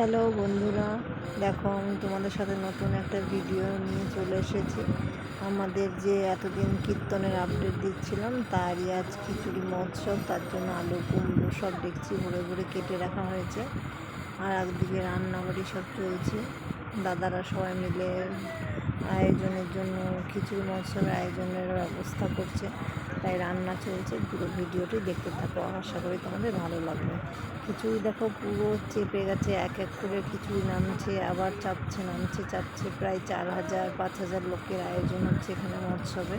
Hello বন্ধুরা, দেখো আমি তোমাদের সাথে নতুন একটা ভিডিও নিয়ে চলে এসেছি। আমাদের যে এতদিন কীর্তনের আপডেট দিচ্ছিলাম, তারই আজ খিচুড়ি মহোৎসব, তার জন্য আলু, কুমড়ো সব দেখছি, ভরে ভরে কেটে রাখা হয়েছে। আর একদিকে রান্নাবাড়ি সব চলছে, দাদারা সবাই মিলে আয়োজনের জন্য খিচুড়ি মহোৎসবের আয়োজনের ব্যবস্থা করছে। তাই রান্না চলছে, পুরো ভিডিওটি দেখতে থাকো। আশা করি তোমাদের ভালো লাগবে। খিচুড়ি দেখো, পুরো চেপে গেছে, এক এক করে খিচুড়ি নামছে, আবার চাপছে, নামছে, চাপছে। প্রায় চার হাজার, পাঁচ হাজার লোকের আয়োজন হচ্ছে এখানে মহোৎসবে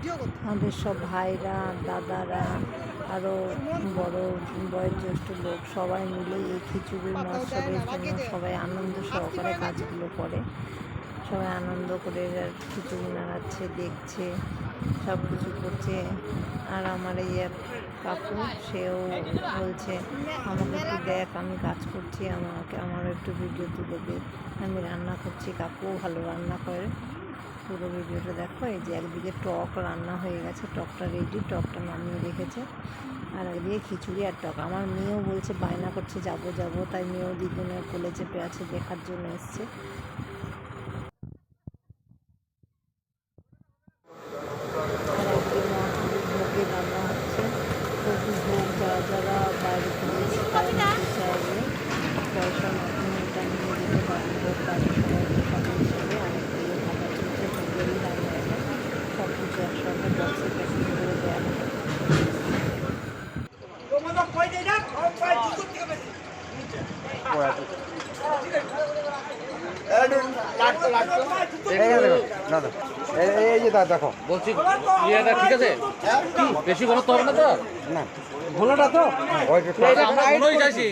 আমাদের সব ভাইরা দাদারা আরও বড় বয়োজ্যেষ্ঠ লোক সবাই মিলে এই খিচুড়ির মহোৎসবের জন্য সবাই আনন্দ সহকারে কাজগুলো করে। সবাই আনন্দ করে খিচুড়ি নাড়াচ্ছে দেখছে সব কিছু করছে। আর আমার এই এক কাকু সেও বলছে আমাকে একটু দেখ আমি কাজ করছি আমাকে আমার একটু ভিডিও তুলে দে। আমি রান্না করছি কাকুও ভালো রান্না করে। পুরো ভিডিওটা দেখো, এই যে একদিকে টক রান্না হয়ে গেছে, টকটা রেডি টকটা নামিয়ে রেখেছে। আর একদিকে খিচুড়ি আর টক। আমার মেয়েও বলছে, বায়না করছে, যাব যাব। তাই মেয়েও দিদুনের কোলে চেপে আছে দেখার জন্য এসছে। রান্না হচ্ছে। যারা যারা বাইরে এসে তারা নিতে চাইবে পয়সার মাধ্যমে এটা নিয়ে যেতে পারবে ভোগ বাড়ি সবাইকে সকাল হিসেবে আর একদিকে ভাবা চলছে ভোগেরই রান্না এটা সব কিছু একসঙ্গে বক্সে প্যাকিং করে দেওয়া হবে তোমাদের কই দেই না খাও পাই দুটো থেকে বেশি না না এই- যে দেখো বলছি ইয়েটা ঠিক আছে? বেশি ঘনত্ব হবে না তো? না। ঘোলাটা তো? ওই চাইছি।